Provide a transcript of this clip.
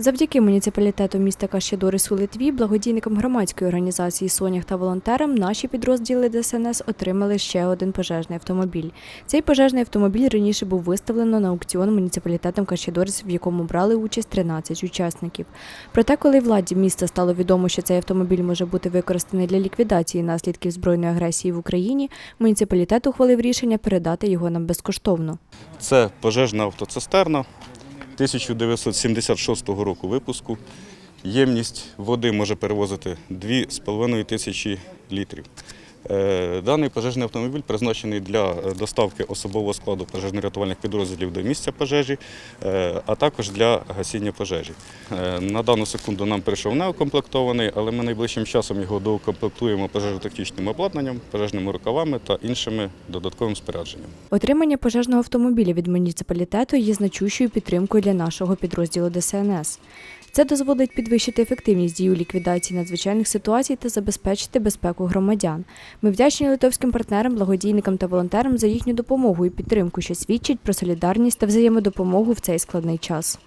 Завдяки муніципалітету міста Кащедорис у Литві, благодійникам громадської організації Сонях та волонтерам наші підрозділи ДСНС отримали ще один пожежний автомобіль. Цей пожежний автомобіль раніше був виставлено на аукціон муніципалітетом Кащедорис, в якому брали участь 13 учасників. Проте, коли владі міста стало відомо, що цей автомобіль може бути використаний для ліквідації наслідків збройної агресії в Україні, муніципалітет ухвалив рішення передати його нам безкоштовно. Це пожежна автоцистерна 1976 року випуску. Ємність води може перевозити 2,5 тисячі літрів. Е, Даний пожежний автомобіль призначений для е, доставки особового складу пожежно-рятувальних підрозділів до місця пожежі, е, а також для гасіння пожежі. На дану секунду нам прийшов неукомплектований, але ми найближчим часом його доукомплектуємо пожежотехнічним обладнанням, пожежними рукавами та іншими додатковим спорядженням. Отримання пожежного автомобіля від муніципалітету є значущою підтримкою для нашого підрозділу ДСНС. Це дозволить підвищити ефективність дій у ліквідації надзвичайних ситуацій та забезпечити безпеку громадян. Ми вдячні литовським партнерам, благодійникам та волонтерам за їхню допомогу і підтримку, що свідчить про солідарність та взаємодопомогу в цей складний час.